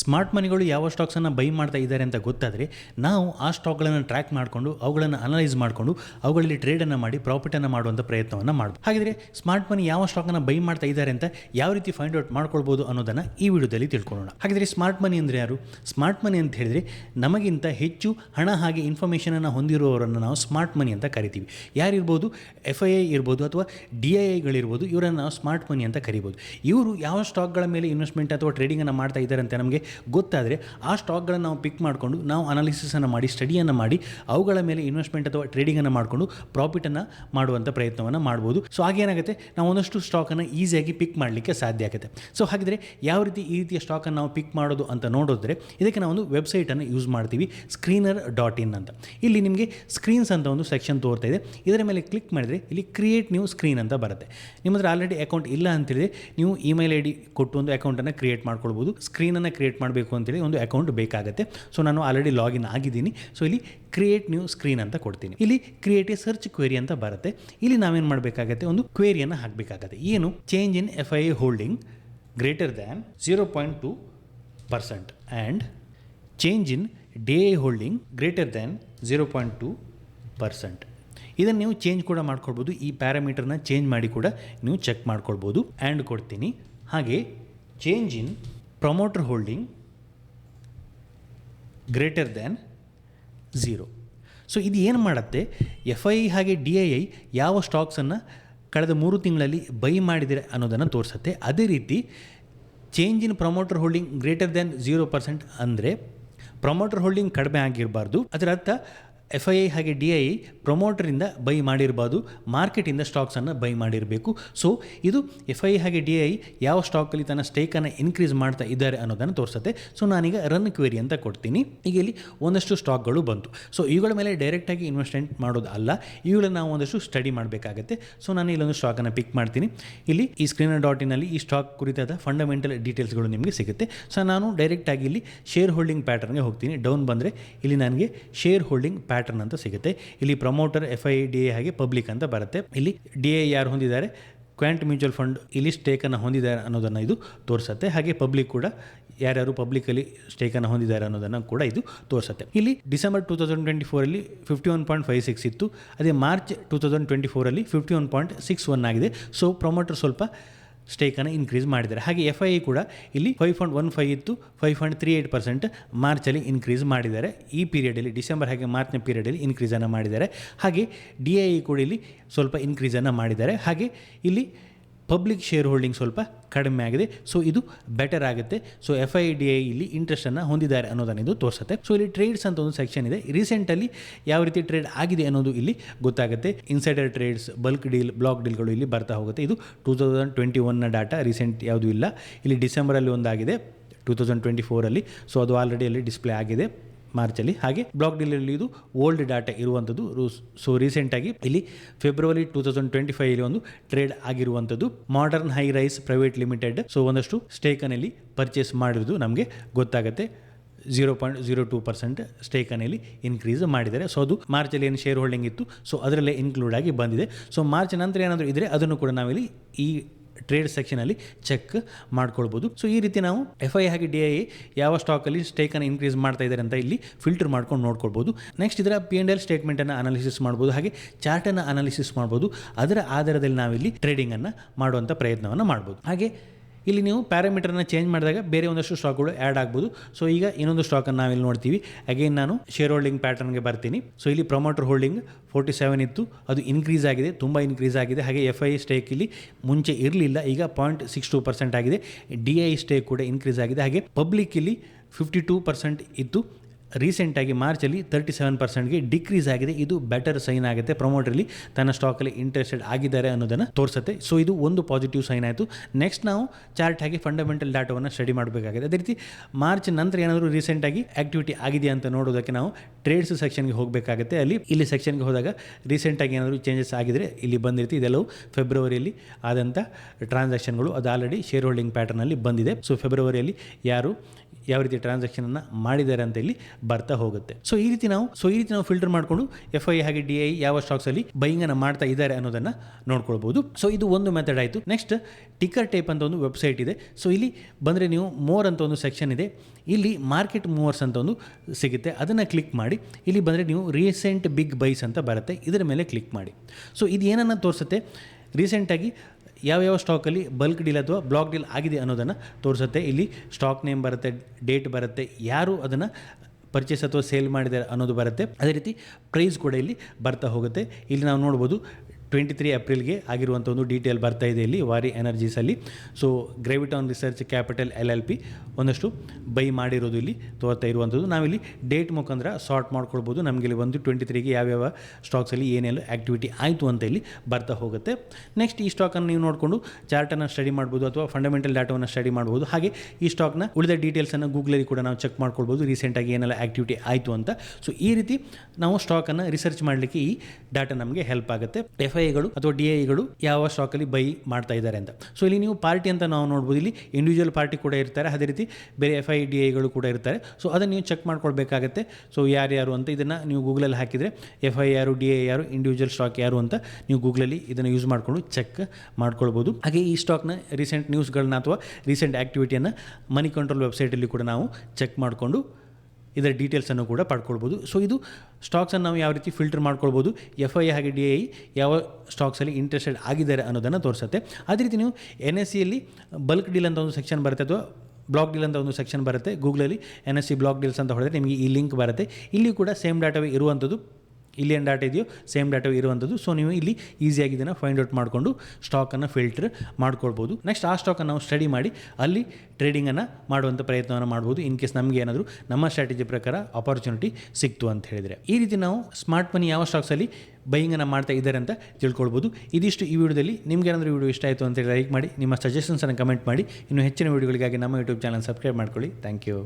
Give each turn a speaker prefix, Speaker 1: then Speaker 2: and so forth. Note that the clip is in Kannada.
Speaker 1: ಸ್ಮಾರ್ಟ್ ಮನಿಗಳು ಯಾವ ಸ್ಟಾಕ್ಸನ್ನು ಬೈ ಮಾಡ್ತಾ ಇದ್ದಾರೆ ಅಂತ ಗೊತ್ತಾದರೆ ನಾವು ಆ ಸ್ಟಾಕ್ಗಳನ್ನು ಟ್ರ್ಯಾಕ್ ಮಾಡಿಕೊಂಡು ಅವುಗಳನ್ನು ಅನಲೈಸ್ ಮಾಡಿಕೊಂಡು ಅವುಗಳಲ್ಲಿ ಟ್ರೇಡನ್ನು ಮಾಡಿ ಪ್ರಾಫಿಟನ್ನು ಮಾಡುವಂಥ ಪ್ರಯತ್ನವನ್ನು ಮಾಡ್ಬೋದು. ಹಾಗಿದ್ರೆ ಸ್ಮಾರ್ಟ್ ಮನಿ ಯಾವ ಸ್ಟಾಕನ್ನು ಬೈ ಮಾಡ್ತಾ ಇದ್ದಾರೆ ಅಂತ ಯಾವ ರೀತಿ ಫೈಂಡ್ ಔಟ್ ಮಾಡ್ಕೊಳ್ಬೋದು ಅನ್ನೋದನ್ನು ಈ ವಿಡಿಯೋದಲ್ಲಿ ತಿಳ್ಕೊಳ್ಳೋಣ. ಹಾಗಿದ್ರೆ ಸ್ಮಾರ್ಟ್ ಮನಿ ಅಂದರೆ ಯಾರು? ಸ್ಮಾರ್ಟ್ ಮನಿ ಅಂತ ಹೇಳಿದ್ರೆ ನಮಗಿಂತ ಹೆಚ್ಚು ಹಣ ಹಾಗೆ ಇನ್ಫಾರ್ಮೇಷನನ್ನು ಹೊಂದಿರುವವರನ್ನು ನಾವು ಸ್ಮಾರ್ಟ್ ಮನಿ ಅಂತ ಕರಿತೀವಿ. ಯಾರಿರ್ಬೋದು? ಎಫ್ ಐ ಐ ಇರ್ಬೋದು ಅಥವಾ ಡಿ ಐ ಐಗಳಿರ್ಬೋದು ಇವರನ್ನು ನಾವು ಸ್ಮಾರ್ಟ್ ಮನಿ ಅಂತ ಕರಿಬೋದು. ಇವರು ಯಾವ ಸ್ಟಾಕ್ಗಳ ಮೇಲೆ ಇನ್ವೆಸ್ಟ್ಮೆಂಟ್ ಅಥವಾ ಟ್ರೇಡಿಂಗನ್ನು ಮಾಡ್ತಾ ಇದ್ದಾರೆ ಅಂತ ನಮಗೆ ಗೊತ್ತಾದರೆ ಆ ಸ್ಟಾಕ್ಗಳನ್ನು ನಾವು ಪಿಕ್ ಮಾಡಿಕೊಂಡು ನಾವು ಅನಾಲಿಸಿಸನ್ನು ಮಾಡಿ ಸ್ಟಡಿಯನ್ನು ಮಾಡಿ, ಅವುಗಳ ಮೇಲೆ ಇನ್ವೆಸ್ಟ್ಮೆಂಟ್ ಅಥವಾ ಟ್ರೇಡಿಂಗನ್ನು ಮಾಡಿಕೊಂಡು ಪ್ರಾಫಿಟನ್ನು ಮಾಡುವಂಥ ಪ್ರಯತ್ನವನ್ನು ಮಾಡ್ಬೋದು. ಸೊ ಹಾಗೇನಾಗುತ್ತೆ ನಾವು ಒಂದಷ್ಟು ಸ್ಟಾಕನ್ನು ಈಸಿಯಾಗಿ ಪಿಕ್ ಮಾಡಲಿಕ್ಕೆ ಸಾಧ್ಯ ಆಗುತ್ತೆ. ಸೊ ಹಾಗಿದ್ರೆ ಯಾವ ರೀತಿ ಈ ರೀತಿಯ ಸ್ಟಾಕನ್ನು ನಾವು ಪಿಕ್ ಮಾಡೋದು ಅಂತ ನೋಡಿದ್ರೆ, ಇದಕ್ಕೆ ನಾವು ಒಂದು ವೆಬ್ಸೈಟನ್ನು ಯೂಸ್ ಮಾಡ್ತೀವಿ ಸ್ಕ್ರೀನರ್ ಡಾಟ್ ಇನ್ ಅಂತ. ಇಲ್ಲಿ ನಿಮಗೆ ಸ್ಕ್ರೀನ್ಸ್ ಅಂತ ಒಂದು ಸೆಕ್ಷನ್ ತೋರ್ತಾ ಇದೆ. ಇದರ ಮೇಲೆ ಕ್ಲಿಕ್ ಮಾಡಿದರೆ ಇಲ್ಲಿ ಕ್ರಿಯೇಟ್ ನ್ಯೂ ಸ್ಕ್ರೀನ್ ಅಂತ ಬರುತ್ತೆ. ನಿಮ್ಮ ಹತ್ರ ಆಲ್ರೆಡಿ ಅಕೌಂಟ್ ಇಲ್ಲ ಅಂತೇಳಿದ್ರೆ ನೀವು ಇಮೇಲ್ ಐ ಡಿ ಕೊಟ್ಟು ಒಂದು ಅಕೌಂಟನ್ನು ಕ್ರಿಯೇಟ್ ಮಾಡ್ಕೊಳ್ಬೋದು. ಸ್ಕ್ರೀನನ್ನು ಕ್ರಿಯೇಟ್ ಮಾಡಬೇಕು ಅಂತೇಳಿ ಒಂದು ಅಕೌಂಟ್ ಬೇಕಾಗುತ್ತೆ. ಸೊ ನಾನು ಆಲ್ರೆಡಿ ಲಾಗಿನ್ ಆಗಿದ್ದೀನಿ. ಸೊ ಇಲ್ಲಿ ಕ್ರಿಯೇಟ್ ನ್ಯೂ ಸ್ಕ್ರೀನ್ ಅಂತ ಕೊಡ್ತೀನಿ. ಇಲ್ಲಿ ಕ್ರಿಯೇಟ್ ಎ ಸರ್ಚ್ ಕ್ವೇರಿ ಅಂತ ಬರುತ್ತೆ. ಇಲ್ಲಿ ನಾವೇನು ಮಾಡಬೇಕಾಗತ್ತೆ? ಒಂದು ಕ್ವೇರಿಯನ್ನು ಹಾಕಬೇಕಾಗತ್ತೆ. ಏನು? Change in F I holding greater than zero point two percent and change in D holding greater than zero point two percent ಇದನ್ನು ನೀವು ಚೇಂಜ್ ಕೂಡ ಮಾಡ್ಕೊಳ್ಬೋದು ಈ ಪ್ಯಾರಾಮೀಟರ್ನ ಚೇಂಜ್ ಮಾಡಿ ಕೂಡ ನೀವು ಚೆಕ್ ಮಾಡ್ಕೊಳ್ಬೋದು ಆ್ಯಂಡ್ ಕೊಡ್ತೀನಿ. ಹಾಗೆ change in promoter holding greater than zero so ಇದು ಏನು ಮಾಡುತ್ತೆ? ಎಫ್ ಐ ಹಾಗೆ ಡಿ ಐ ಐ ಯಾವ ಸ್ಟಾಕ್ಸನ್ನು ಕಳೆದ ಮೂರು ತಿಂಗಳಲ್ಲಿ ಬೈ ಮಾಡಿದರೆ ಅನ್ನೋದನ್ನು ತೋರಿಸುತ್ತೆ. ಅದೇ ರೀತಿ change in promoter holding greater than zero percent ಅಂದರೆ ಪ್ರಮೋಟರ್ ಹೋಲ್ಡಿಂಗ್ ಕಡಿಮೆ ಆಗಿರಬಾರ್ದು. ಅದರ ಅರ್ಥ ಎಫ್ ಐ ಐ ಹಾಗೆ ಡಿ ಐ ಪ್ರೊಮೋಟರಿಂದ ಬೈ ಮಾಡಿರಬಾರ್ದು ಮಾರ್ಕೆಟಿಂದ ಸ್ಟಾಕ್ಸನ್ನು ಬೈ ಮಾಡಿರಬೇಕು. ಸೊ ಇದು ಎಫ್ ಐ ಹಾಗೆ ಡಿ ಐ ಯಾವ ಸ್ಟಾಕಲ್ಲಿ ತನ್ನ ಸ್ಟೇಕನ್ನು ಇನ್ಕ್ರೀಸ್ ಮಾಡ್ತಾ ಇದ್ದಾರೆ ಅನ್ನೋದನ್ನು ತೋರಿಸುತ್ತೆ. ಸೊ ನಾನೀಗ ರನ್ ಕ್ವೇರಿ ಅಂತ ಕೊಡ್ತೀನಿ. ಈಗ ಇಲ್ಲಿ ಒಂದಷ್ಟು ಸ್ಟಾಕ್ಗಳು ಬಂತು. ಸೊ ಇವುಗಳ ಮೇಲೆ ಡೈರೆಕ್ಟಾಗಿ ಇನ್ವೆಸ್ಟ್ಮೆಂಟ್ ಮಾಡೋದು ಅಲ್ಲ ಇವುಗಳನ್ನ ನಾವು ಒಂದಷ್ಟು ಸ್ಟಡಿ ಮಾಡಬೇಕಾಗತ್ತೆ. ಸೊ ನಾನು ಇಲ್ಲೊಂದು ಸ್ಟಾಕನ್ನು ಪಿಕ್ ಮಾಡ್ತೀನಿ. ಇಲ್ಲಿ ಈ ಸ್ಕ್ರೀನ್ ಡಾಟ್ ಈ ಸ್ಟಾಕ್ ಕುರಿತಾದ ಫಂಡಮೆಂಟಲ್ ಡೀಟೇಲ್ಸ್ಗಳು ನಿಮಗೆ ಸಿಗುತ್ತೆ. ಸೊ ನಾನು ಡೈರೆಕ್ಟಾಗಿ ಇಲ್ಲಿ ಶೇರ್ ಹೋಲ್ಡಿಂಗ್ ಪ್ಯಾಟರ್ನ್ಗೆ ಹೋಗ್ತೀನಿ. ಡೌನ್ ಬಂದರೆ ಇಲ್ಲಿ ನನಗೆ ಶೇರ್ ಹೋಲ್ಡಿಂಗ್ ಅಂತ ಸಿಗುತ್ತೆ. ಇಲ್ಲಿ promoter F I D A ಹಾಗೆ ಪಬ್ಲಿಕ್ ಅಂತ ಬರುತ್ತೆ. ಇಲ್ಲಿ ಡಿ ಎ ಯಾರು ಹೊಂದಿದ್ದಾರೆ? ಕ್ವಾಂಟ್ ಮ್ಯೂಚುವಲ್ ಫಂಡ್ ಇಲ್ಲಿ ಸ್ಟೇಕನ್ನು ಹೊಂದಿದ್ದಾರೆ ಅನ್ನೋದನ್ನು ಇದು ತೋರಿಸುತ್ತೆ. ಹಾಗೆ ಪಬ್ಲಿಕ್ ಕೂಡ ಯಾರ್ಯಾರು ಪಬ್ಲಿಕಲ್ಲಿ ಸ್ಟೇಕನ್ನು ಹೊಂದಿದ್ದಾರೆ ಅನ್ನೋದನ್ನು ಕೂಡ ಇದು ತೋರಿಸುತ್ತೆ. ಇಲ್ಲಿ December two thousand twenty ಫೋರಲ್ಲಿ fifty one point five six ಇತ್ತು. ಅದೇ March two thousand twenty ಫೋರಲ್ಲಿ fifty one point six one ಆಗಿದೆ. ಸೊ ಪ್ರೊಮೋಟರ್ ಸ್ವಲ್ಪ ಸ್ಟೇಕನ್ನು ಇನ್ಕ್ರೀಸ್ ಮಾಡಿದ್ದಾರೆ. ಹಾಗೆ ಎಫ್ ಐ ಕೂಡ ಇಲ್ಲಿ ಫೈವ್ ಪಾಯಿಂಟ್ ಒನ್ ಫೈವ್ ಇತ್ತು five point three eight percent ಮಾರ್ಚಲ್ಲಿ increase ಮಾಡಿದ್ದಾರೆ. ಈ ಪೀರಿಯಡಲ್ಲಿ ಡಿಸೆಂಬರ್ ಹಾಗೆ ಮಾರ್ಚ್ನ ಪೀರಿಯಡಲ್ಲಿ ಇನ್ಕ್ರೀಸನ್ನು ಮಾಡಿದ್ದಾರೆ. ಹಾಗೆ ಡಿ ಐ ಕೂಡ ಇಲ್ಲಿ ಸ್ವಲ್ಪ ಇನ್ಕ್ರೀಸನ್ನು ಮಾಡಿದ್ದಾರೆ. ಹಾಗೆ ಇಲ್ಲಿ ಪಬ್ಲಿಕ್ ಶೇರ್ ಹೋಲ್ಡಿಂಗ್ ಸ್ವಲ್ಪ ಕಡಿಮೆ ಆಗಿದೆ. ಸೊ ಇದು ಬೆಟರ್ ಆಗುತ್ತೆ. So F I D I ಇಲ್ಲಿ ಇಂಟ್ರೆಸ್ಟನ್ನು ಹೊಂದಿದ್ದಾರೆ ಅನ್ನೋದನ್ನು ಇದು ತೋರಿಸುತ್ತೆ. ಸೊ ಇಲ್ಲಿ ಟ್ರೇಡ್ಸ್ ಅಂತ ಒಂದು ಸೆಕ್ಷನ್ ಇದೆ. ರೀಸೆಂಟಲ್ಲಿ ಯಾವ ರೀತಿ ಟ್ರೇಡ್ ಆಗಿದೆ ಅನ್ನೋದು ಇಲ್ಲಿ ಗೊತ್ತಾಗುತ್ತೆ. Insider trades bulk deal block ಡೀಲ್ಗಳು ಇಲ್ಲಿ ಬರ್ತಾ ಹೋಗುತ್ತೆ. ಇದು ಟೂ ತೌಸಂಡ್ ಟ್ವೆಂಟಿ ಒನ್ನ ಡಾಟಾ ರೀಸೆಂಟ್ ಯಾವುದೂ ಇಲ್ಲ. ಇಲ್ಲಿ ಡಿಸೆಂಬರಲ್ಲಿ ಒಂದಾಗಿದೆ ಟೂ ತೌಸಂಡ್ ಟ್ವೆಂಟಿ ಫೋರಲ್ಲಿ ಸೊ ಅದು ಆಲ್ರೆಡಿ ಅಲ್ಲಿ ಡಿಸ್ಪ್ಲೇ ಆಗಿದೆ. ಮಾರ್ಚಲ್ಲಿ. ಹಾಗೆ ಬ್ಲಾಕ್ ಡೀಲಲ್ಲಿ ಇದು ಓಲ್ಡ್ ಡಾಟಾ ಇರುವಂಥದ್ದು. ಸೊ ರೀಸೆಂಟಾಗಿ ಇಲ್ಲಿ February two thousand twenty five ಒಂದು ಟ್ರೇಡ್ ಆಗಿರುವಂಥದ್ದು. Modern high rise private limited so ಒಂದಷ್ಟು ಸ್ಟೇಕನಲ್ಲಿ ಪರ್ಚೇಸ್ ಮಾಡಿರೋದು ನಮಗೆ ಗೊತ್ತಾಗುತ್ತೆ. Zero point zero two percent ಸ್ಟೇಕನಲ್ಲಿ increase ಮಾಡಿದ್ದಾರೆ. ಸೊ ಅದು ಮಾರ್ಚಲ್ಲಿ ಏನು ಶೇರ್ ಹೋಲ್ಡಿಂಗ್ ಇತ್ತು. ಸೊ ಅದರಲ್ಲೇ ಇನ್ಕ್ಲೂಡ್ ಆಗಿ ಬಂದಿದೆ. ಸೊ ಮಾರ್ಚ್ ನಂತರ ಏನಾದರೂ ಇದ್ದರೆ ಅದನ್ನು ಕೂಡ ನಾವಿಲ್ಲಿ ಈ ಟ್ರೇಡ್ ಸೆಕ್ಷನಲ್ಲಿ ಚೆಕ್ ಮಾಡ್ಕೊಳ್ಬೋದು. ಸೊ ಈ ರೀತಿ ನಾವು ಎಫ್ ಐ ಹಾಗೆ ಡಿ ಐ ಯಾವ ಸ್ಟಾಕಲ್ಲಿ ಸ್ಟೇಕನ್ನು ಇನ್ಕ್ರೀಸ್ ಮಾಡ್ತಾ ಇದ್ದಾರೆ ಅಂತ ಇಲ್ಲಿ ಫಿಲ್ಟರ್ ಮಾಡ್ಕೊಂಡು ನೋಡ್ಕೊಳ್ಬೋದು. ನೆಕ್ಸ್ಟ್ ಇದರ ಪಿ ಎಲ್ ಸ್ಟೇಟ್ಮೆಂಟನ್ನು ಅನಾಲಿಸಿಸ್ ಮಾಡ್ಬೋದು. ಹಾಗೆ ಚಾರ್ಟನ್ನು ಅನಾಲಿಸಿಸ್ ಮಾಡ್ಬೋದು. ಅದರ ಆಧಾರದಲ್ಲಿ ನಾವಿಲ್ಲಿ ಟ್ರೇಡಿಂಗನ್ನು ಮಾಡುವಂಥ ಪ್ರಯತ್ನವನ್ನು ಮಾಡ್ಬೋದು. ಹಾಗೆ ಇಲ್ಲಿ ನೀವು ಪ್ಯಾರಾಮೀಟರ್ನ ಚೇಂಜ್ ಮಾಡಿದಾಗ ಬೇರೆ ಒಂದಷ್ಟು ಸ್ಟಾಕ್ಗಳು ಆ್ಯಡ್ ಆಗ್ಬೋದು. ಸೊ, ಈಗ ಇನ್ನೊಂದು ಸ್ಟಾಕನ್ನು ನಾವಿಲ್ಲಿ ನೋಡ್ತೀವಿ. ಅಗೇನ್ ನಾನು ಶೇರ್ ಹೋಲ್ಡಿಂಗ್ ಪ್ಯಾಟರ್ನ್ಗೆ ಬರ್ತೀನಿ. ಸೊ ಇಲ್ಲಿ ಪ್ರಮೋಟರ್ ಹೋಲ್ಡಿಂಗ್ ಫೋರ್ಟಿ ಸೆವೆನ್ ಇತ್ತು. ಅದು ಇನ್ಕ್ರೀಸ್ ಆಗಿದೆ, ತುಂಬ ಇನ್ಕ್ರೀಸ್ ಆಗಿದೆ. ಹಾಗೆ ಎಫ್ ಐ ಸ್ಟೇಕ್ ಇಲ್ಲಿ ಮುಂಚೆ ಇರಲಿಲ್ಲ. ಈಗ ಪಾಯಿಂಟ್ ಸಿಕ್ಸ್ ಟು ಪರ್ಸೆಂಟ್ ಆಗಿದೆ. ಡಿ ಐ ಸ್ಟೇಕ್ ಕೂಡ ಇನ್ಕ್ರೀಸ್ ಆಗಿದೆ. ಹಾಗೆ ಪಬ್ಲಿಕ್ ಇಲ್ಲಿ ಫಿಫ್ಟಿ ಟೂ ಪರ್ಸೆಂಟ್ ಇತ್ತು. ರೀಸೆಂಟಾಗಿ ಮಾರ್ಚಲ್ಲಿ ತರ್ಟಿ ಸೆವೆನ್ ಪರ್ಸೆಂಟ್ಗೆ ಡಿಕ್ರೀಸ್ ಆಗಿದೆ. ಇದು ಬೆಟರ್ ಸೈನ್ ಆಗುತ್ತೆ. ಪ್ರಮೋಟರ್ಲಿ ತನ್ನ ಸ್ಟಾಕಲ್ಲಿ ಇಂಟ್ರೆಸ್ಟೆಡ್ ಆಗಿದ್ದಾರೆ ಅನ್ನೋದನ್ನು ತೋರಿಸುತ್ತೆ. ಸೊ ಇದು ಒಂದು ಪಾಸಿಟಿವ್ ಸೈನ್ ಆಯಿತು. ನೆಕ್ಸ್ಟ್ ನಾವು ಚಾರ್ಟ್ ಆಗಿ ಫಂಡಮೆಂಟಲ್ ಡಾಟಾವನ್ನು ಸ್ಟಡಿ ಮಾಡಬೇಕಾಗಿದೆ. ಅದೇ ರೀತಿ ಮಾರ್ಚ್ ನಂತರ ಏನಾದರೂ ರೀಸೆಂಟಾಗಿ ಆಕ್ಟಿವಿಟಿ ಆಗಿದೆಯಾ ಅಂತ ನೋಡೋದಕ್ಕೆ ನಾವು ಟ್ರೇಡ್ಸ್ ಸೆಕ್ಷನ್ಗೆ ಹೋಗಬೇಕಾಗುತ್ತೆ. ಅಲ್ಲಿ, ಇಲ್ಲಿ ಸೆಕ್ಷನ್ಗೆ ಹೋದಾಗ ರೀಸೆಂಟಾಗಿ ಏನಾದರೂ ಚೇಂಜಸ್ ಆಗಿದರೆ ಇಲ್ಲಿ ಬಂದಿರುತ್ತೆ. ಇದೆಲ್ಲವೂ ಫೆಬ್ರವರಿಯಲ್ಲಿ ಆದಂಥ ಟ್ರಾನ್ಸಾಕ್ಷನ್ಗಳು ಅದು ಆಲ್ರೆಡಿ ಶೇರ್ ಹೋಲ್ಡಿಂಗ್ ಪ್ಯಾಟರ್ನಲ್ಲಿ ಬಂದಿದೆ. ಸೊ ಫೆಬ್ರವರಿಯಲ್ಲಿ ಯಾರು ಯಾವ ರೀತಿ ಟ್ರಾನ್ಸಾಕ್ಷನನ್ನು ಮಾಡಿದ್ದಾರೆ ಅಂತ ಇಲ್ಲಿ ಬರ್ತಾ ಹೋಗುತ್ತೆ. ಸೊ ಈ ರೀತಿ ನಾವು ಸೊ ಈ ರೀತಿ ನಾವು ಫಿಲ್ಟರ್ ಮಾಡಿಕೊಂಡು ಎಫ್ ಐ ಹಾಗೆ ಡಿ ಐ ಯಾವ ಸ್ಟಾಕ್ಸಲ್ಲಿ ಬೈಯಿಂಗನ್ನು ಮಾಡ್ತಾ ಇದ್ದಾರೆ ಅನ್ನೋದನ್ನು ನೋಡ್ಕೊಳ್ಬೋದು. ಸೊ ಇದು ಒಂದು ಮೆಥಡ್ ಆಯಿತು. ನೆಕ್ಸ್ಟ್ ಟಿಕರ್ ಟೇಪ್ ಅಂತ ಒಂದು ವೆಬ್ಸೈಟ್ ಇದೆ. ಸೊ ಇಲ್ಲಿ ಬಂದರೆ ನೀವು ಮೋರ್ ಅಂತ ಒಂದು ಸೆಕ್ಷನ್ ಇದೆ. ಇಲ್ಲಿ ಮಾರ್ಕೆಟ್ ಮೂವರ್ಸ್ ಅಂತ ಒಂದು ಸಿಗುತ್ತೆ. ಅದನ್ನು ಕ್ಲಿಕ್ ಮಾಡಿ. ಇಲ್ಲಿ ಬಂದರೆ ನೀವು ರೀಸೆಂಟ್ ಬಿಗ್ ಬೈಸ್ ಅಂತ ಬರುತ್ತೆ. ಇದರ ಮೇಲೆ ಕ್ಲಿಕ್ ಮಾಡಿ. ಸೊ ಇದು ಏನನ್ನು ತೋರಿಸುತ್ತೆ? ರೀಸೆಂಟಾಗಿ ಯಾವ್ಯಾವ ಸ್ಟಾಕಲ್ಲಿ ಬಲ್ಕ್ ಡೀಲ್ ಅಥವಾ ಬ್ಲಾಕ್ ಡೀಲ್ ಆಗಿದೆ ಅನ್ನೋದನ್ನು ತೋರಿಸುತ್ತೆ. ಇಲ್ಲಿ ಸ್ಟಾಕ್ ನೇಮ್ ಬರುತ್ತೆ, ಡೇಟ್ ಬರುತ್ತೆ, ಯಾರು ಅದನ್ನು ಪರ್ಚೇಸ್ ಅಥವಾ ಸೇಲ್ ಮಾಡಿದ್ದಾರೆ ಅನ್ನೋದು ಬರುತ್ತೆ. ಅದೇ ರೀತಿ ಪ್ರೈಸ್ ಕೂಡ ಇಲ್ಲಿ ಬರ್ತಾ ಹೋಗುತ್ತೆ. ಇಲ್ಲಿ ನಾವು ನೋಡ್ಬೋದು ಟ್ವೆಂಟಿ ತ್ರೀ ಏಪ್ರಿಲ್ಗೆ ಆಗಿರುವಂಥ ಒಂದು ಡೀಟೇಲ್ ಬರ್ತಾ ಇದೆ ಇಲ್ಲಿ ವಾರಿ ಎನರ್ಜೀಸಲ್ಲಿ so graviton research capital L L P ಒಂದಷ್ಟು ಬೈ ಮಾಡಿರೋದು ಇಲ್ಲಿ ತೋರ್ತಾ ಇರುವಂಥದ್ದು ನಾವಿಲ್ಲಿ ಡೇಟ್ ಮುಖಾಂತರ ಸಾರ್ಟ್ ಮಾಡ್ಕೊಳ್ಬೋದು. ನಮಗೆ ಇಲ್ಲಿ ಒಂದು ಟ್ವೆಂಟಿ ತ್ರೀಗೆ ಯಾವ್ಯಾವ ಸ್ಟಾಕ್ಸಲ್ಲಿ ಏನೆಲ್ಲ ಆ್ಯಕ್ಟಿವಿಟಿ ಆಯಿತು ಅಂತ ಇಲ್ಲಿ ಬರ್ತಾ ಹೋಗುತ್ತೆ. ನೆಕ್ಸ್ಟ್ ಈ ಸ್ಟಾಕನ್ನು ನೀವು ನೋಡಿಕೊಂಡು ಚಾರ್ಟನ್ನು ಸ್ಟಡಿ ಮಾಡ್ಬೋದು ಅಥವಾ ಫಂಡಮೆಂಟಲ್ ಡಾಟಾವನ್ನು ಸ್ಟಡಿ ಮಾಡ್ಬೋದು. ಹಾಗೆ ಈ ಸ್ಟಾಕ್ನ ಉಳಿದ ಡೀಟೇಲ್ಸನ್ನು ಗೂಗಲಲ್ಲಿ ಕೂಡ ನಾವು ಚೆಕ್ ಮಾಡ್ಕೊಳ್ಬೋದು. ರೀಸೆಂಟಾಗಿ ಏನೆಲ್ಲ ಆ್ಯಕ್ಟಿವಿಟಿ ಆಯಿತು ಅಂತ. ಸೊ ಈ ರೀತಿ ನಾವು ಸ್ಟಾಕನ್ನು ರಿಸರ್ಚ್ ಮಾಡಲಿಕ್ಕೆ ಈ ಡಾಟಾ ನಮಗೆ ಹೆಲ್ಪ್ ಆಗುತ್ತೆ. ಎಫ್ ಐಗಳು ಅಥವಾ ಡಿ ಐಗಳು ಯಾವ ಸ್ಟಾಕಲ್ಲಿ ಬೈ ಮಾಡ್ತಾ ಇದ್ದಾರೆ ಅಂತ. ಸೊ ಇಲ್ಲಿ ನೀವು ಪಾರ್ಟಿ ಅಂತ ನಾವು ನೋಡ್ಬೋದು. ಇಲ್ಲಿ ಇಂಡಿವಿಜುವಲ್ ಪಾರ್ಟಿ ಕೂಡ ಇರ್ತಾರೆ. ಅದೇ ರೀತಿ ಬೇರೆ ಎಫ್ ಐ ಡಿ ಐಗಳು ಕೂಡ ಇರ್ತಾರೆ. ಸೊ ಅದನ್ನು ನೀವು ಚೆಕ್ ಮಾಡ್ಕೊಳ್ಬೇಕಾಗತ್ತೆ. ಸೊ ಯಾರ್ಯಾರು ಅಂತ ಇದನ್ನು ನೀವು ಗೂಗಲಲ್ಲಿ ಹಾಕಿದರೆ ಎಫ್ ಐ ಯಾರು ಡಿ ಐ ಯಾರು ಇಂಡಿವಿಜುವಲ್ ಸ್ಟಾಕ್ ಯಾರು ಅಂತ ನೀವು ಗೂಗಲಲ್ಲಿ ಇದನ್ನು ಯೂಸ್ ಮಾಡಿಕೊಂಡು ಚೆಕ್ ಮಾಡ್ಕೊಳ್ಬೋದು. ಹಾಗೆ ಈ ಸ್ಟಾಕ್ನ ರೀಸೆಂಟ್ ನ್ಯೂಸ್ಗಳನ್ನ ಅಥವಾ ರೀಸೆಂಟ್ ಆ್ಯಕ್ಟಿವಿಟಿಯನ್ನು ಮನಿ ಕಂಟ್ರೋಲ್ ವೆಬ್ಸೈಟಲ್ಲಿ ಕೂಡ ನಾವು ಚೆಕ್ ಮಾಡಿಕೊಂಡು ಇದರ ಡೀಟೇಲ್ಸನ್ನು ಕೂಡ ಪಡ್ಕೊಳ್ಬೋದು. ಸೊ ಇದು ಸ್ಟಾಕ್ಸನ್ನು ನಾವು ಯಾವ ರೀತಿ ಫಿಲ್ಟರ್ ಮಾಡ್ಕೊಳ್ಬೋದು ಎಫ್ ಐ ಹಾಗೆ ಡಿ ಐ ಯಾವ ಸ್ಟಾಕ್ಸಲ್ಲಿ ಇಂಟ್ರೆಸ್ಟೆಡ್ ಆಗಿದ್ದಾರೆ ಅನ್ನೋದನ್ನು ತೋರಿಸುತ್ತೆ. ಅದೇ ರೀತಿ ನೀವು ಎನ್ ಎಸ್ ಸಿಯಲ್ಲಿ ಬಲ್ಕ್ ಡೀಲ್ ಅಂತ ಒಂದು ಸೆಕ್ಷನ್ ಬರುತ್ತೆ ಅಥವಾ ಬ್ಲಾಕ್ ಡೀಲ್ ಅಂತ ಒಂದು ಸೆಕ್ಷನ್ ಬರುತ್ತೆ. ಗೂಗಲಲ್ಲಿ N S C block deals ಅಂತ ಹೊಡೆದ್ರೆ ನಿಮಗೆ ಈ ಲಿಂಕ್ ಬರುತ್ತೆ. ಇಲ್ಲಿ ಕೂಡ ಸೇಮ್ ಡಾಟಾವೇ ಇರುವಂಥದ್ದು ಇಲ್ಲಿ ಏನು ಡಾಟಾ ಇದೆಯೋ, ಸೇಮ್ ಡಾಟಾ ಇರುವಂಥದ್ದು. ಸೊ ನೀವು ಇಲ್ಲಿ ಈಸಿಯಾಗಿ ಇದನ್ನು ಫೈಂಡ್ ಔಟ್ ಮಾಡಿಕೊಂಡು ಸ್ಟಾಕನ್ನು ಫಿಲ್ಟರ್ ಮಾಡ್ಕೊಳ್ಬೋದು. ನೆಕ್ಸ್ಟ್ ಆ ಸ್ಟಾಕನ್ನು ನಾವು ಸ್ಟಡಿ ಮಾಡಿ, ಅಲ್ಲಿ ಟ್ರೇಡಿಂಗನ್ನು ಮಾಡುವಂಥ ಪ್ರಯತ್ನವನ್ನು ಮಾಡ್ಬೋದು. ಇನ್ ಕೇಸ್ ನಮಗೆ ಏನಾದರೂ ನಮ್ಮ ಸ್ಟ್ರಾಟಜಿ ಪ್ರಕಾರ ಅಪೋರ್ಚುನಿಟಿ ಸಿಕ್ತು ಅಂತ ಹೇಳಿದರೆ. ಈ ರೀತಿ ನಾವು ಸ್ಮಾರ್ಟ್ ಮನಿ ಯಾವ ಸ್ಟಾಕ್ಸಲ್ಲಿ ಬೈಯಿಂಗನ್ನು ಮಾಡ್ತಾ ಇದ್ದಾರೆ ಅಂತ ತಿಳ್ಕೊಳ್ಬೋದು. ಇದಿಷ್ಟು ಈ ವಿಡಿಯೋದಲ್ಲಿ. ನಿಮ್ಗೆ ಏನಾದರೂ ವಿಡಿಯೋ ಇಷ್ಟ ಆಯಿತು ಅಂತೇಳಿ ಲೈಕ್ ಮಾಡಿ. ನಿಮ್ಮ ಸಜೆಷನ್ಸನ್ನು ಕಮೆಂಟ್ ಮಾಡಿ. ಇನ್ನು ಹೆಚ್ಚಿನ ವಿಡಿಯೋಗಳಿಗಾಗಿ ನಮ್ಮ ಯೂಟ್ಯೂಬ್ ಚಾನಲ್ ಸಬ್ಸ್ಕ್ರೈಬ್ ಮಾಡ್ಕೊಳ್ಳಿ. Thank you